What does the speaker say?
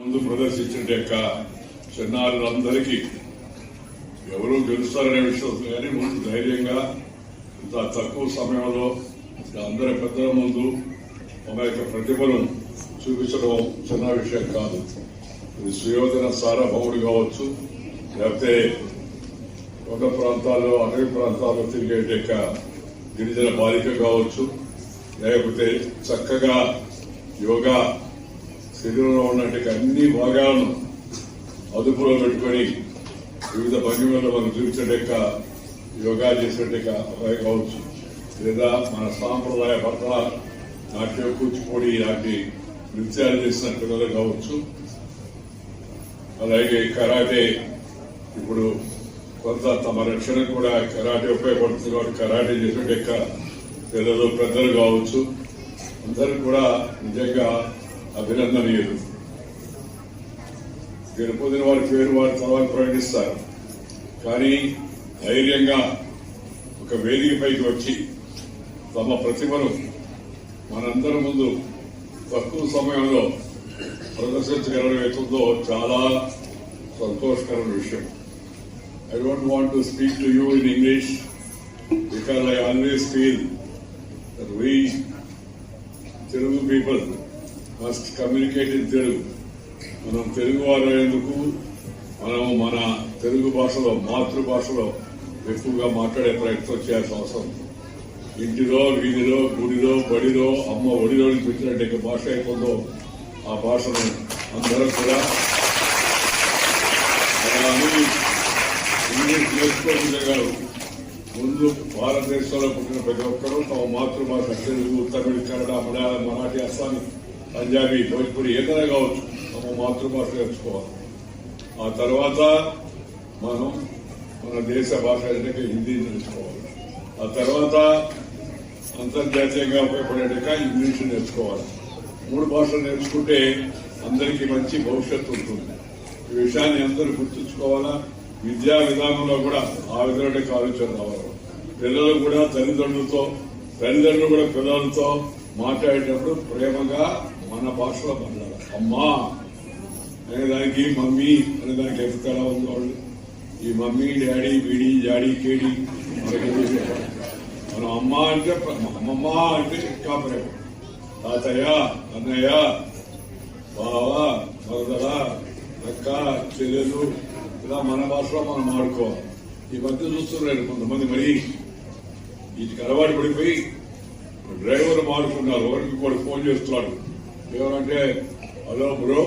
ముందు ప్రదర్శించిన యొక్క చిన్నారులందరికీ ఎవరు గెలుస్తారనే విషయం కానీ ముందు ధైర్యంగా ఇంత తక్కువ సమయంలో అందరి పెద్దల ముందు ఒక యొక్క ప్రతిభను చూపించడం చిన్న విషయం కాదు. ఇది సుయోధన సార్వభౌముడు కావచ్చు లేకపోతే కొండ ప్రాంతాల్లో అటవీ ప్రాంతాల్లో తిరిగే యొక్క గిరిజన బాలిక కావచ్చు లేకపోతే చక్కగా యోగా శరీరంలో ఉన్నట్టు అన్ని భాగాలను అదుపులో పెట్టుకొని వివిధ భంగిమల్లో మనం చూపించలేక యోగా చేసేట అబ్బాయి కావచ్చు. లేదా మన సాంప్రదాయ పట్ల నాట్యం కూచిపూడి లాంటి నృత్యాలు చేసిన పిల్లలు కావచ్చు. అలాగే కరాటే ఇప్పుడు కొంత తమ రక్షణ కూడా కరాటే ఉపయోగపడుతుంది కాబట్టి కరాటే చేసేట పిల్లలు పెద్దలు కావచ్చు. అందరూ కూడా నిజంగా అభినందనీయులు. గెలుపొందిన వారి పేరు వారి తర్వాత ప్రకటిస్తారు. కానీ ధైర్యంగా ఒక వేదికపైకి వచ్చి తమ ప్రతిభను మనందరి ముందు తక్కువ సమయంలో ప్రదర్శించగలగవుతుందో చాలా సంతోషకరమైన విషయం. I don't want to speak to you in English because I always feel that we Telugu people must communicate in Telugu మనం తెలుగు వారు ఎందుకు మనం మన తెలుగు భాషలో మాతృభాషలో ఎక్కువగా మాట్లాడే ప్రయత్నం చేయాల్సిన అవసరం. ఇంటిలో వీధిలో గుడిలో బడిలో అమ్మ ఒడిలో నుంచి వచ్చినట్టు భాష అయిపోతుందో ఆ భాషను అందరం కూడా ఇంగ్లీష్ ఇంగ్లీష్ నేర్చుకోగలిగారు ముందు భారతదేశంలో పుట్టిన ప్రతి ఒక్కరూ తమ మాతృభాష తెలుగు తమిళ కన్నడ మలయాళం మరాఠీ అస్సామీ పంజాబీ భోజ్పురి ఏదైనా కావచ్చు. తమ మాతృభాష నేర్చుకోవాలి ఆ తర్వాత మనం మన దేశ భాష అంటే హిందీ నేర్చుకోవాలి. ఆ తర్వాత అంతర్జాతీయంగా ఉపయోగపడేట ఇంగ్లీష్ నేర్చుకోవాలి. మూడు భాషలు నేర్చుకుంటే అందరికీ మంచి భవిష్యత్తు ఉంటుంది. ఈ విషయాన్ని అందరూ గుర్తుంచుకోవాలా? విద్యా విధానంలో కూడా ఆ విధంగా ఆలోచన రావాలి. పిల్లలు కూడా తల్లిదండ్రులతో తల్లిదండ్రులు కూడా పిల్లలతో మాట్లాడేటప్పుడు ప్రేమగా మన భాషలో మాట్లాడాలి అమ్మా అనేదానికి మమ్మీ అనేదానికి ఎంత తేడా ఉంది వాళ్ళు ఈ మమ్మీ డాడీ బీడి జాడీ కేడి మనకి ఎందుకు చెప్పాలి? మనం అమ్మ అంటే ప్ర- అమ్మమ్మ అంటే ఇంకా ప్రేమ తాతయ్య అన్నయ్య బావ మరదల అక్క చెల్లెలు ఇలా మన భాషలో మనం ఆడుకోవాలి ఈ మధ్య చూస్తున్నారు కొంతమంది మరి వీటికి అలవాటు పడిపోయి డ్రైవర్ మారుకున్నారు ఒకరికి కూడా ఫోన్ చేస్తున్నాడు ఎవరంటే హలో బ్రో